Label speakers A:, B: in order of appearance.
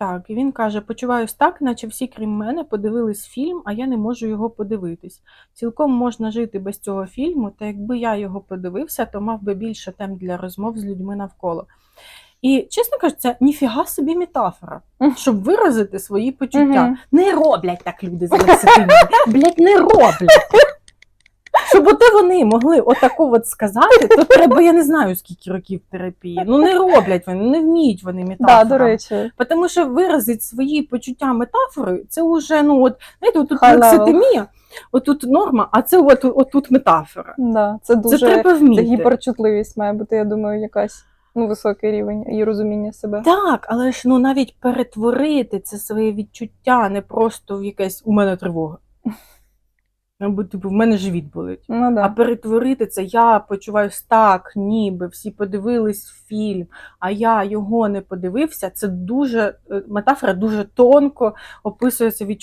A: Так, і він каже: почуваюсь так, наче всі, крім мене, подивились фільм, а я не можу його подивитись. Цілком можна жити без цього фільму, та якби я його подивився, то мав би більше тем для розмов з людьми навколо. І, чесно кажучи, це ніфіга собі метафора, щоб виразити свої почуття. Не роблять так люди з лекситимами. Блять, не роблять. Щоб вони могли отаку от сказати, то треба, я не знаю, скільки років терапії. Ну не роблять вони, не вміють вони метафорами.
B: Да, до речі.
A: Тому що виразити свої почуття метафорою, це вже, ну от, знаєте, отут
B: High
A: лекситимія, отут норма, а це от, отут метафора.
B: Да, це
A: Це
B: дуже
A: треба
B: це
A: вміти.
B: гіперчутливість має бути, я думаю, якась ну, високий рівень і розуміння себе.
A: Так, але ж ну навіть перетворити це своє відчуття не просто в якесь у мене тривога. Або типу, в мене живіт болить.
B: Ну
A: А
B: да.
A: перетворити це я почуваюся так, ніби всі подивились фільм, а я його не подивився. Це дуже е, метафора дуже тонко описується відчуття.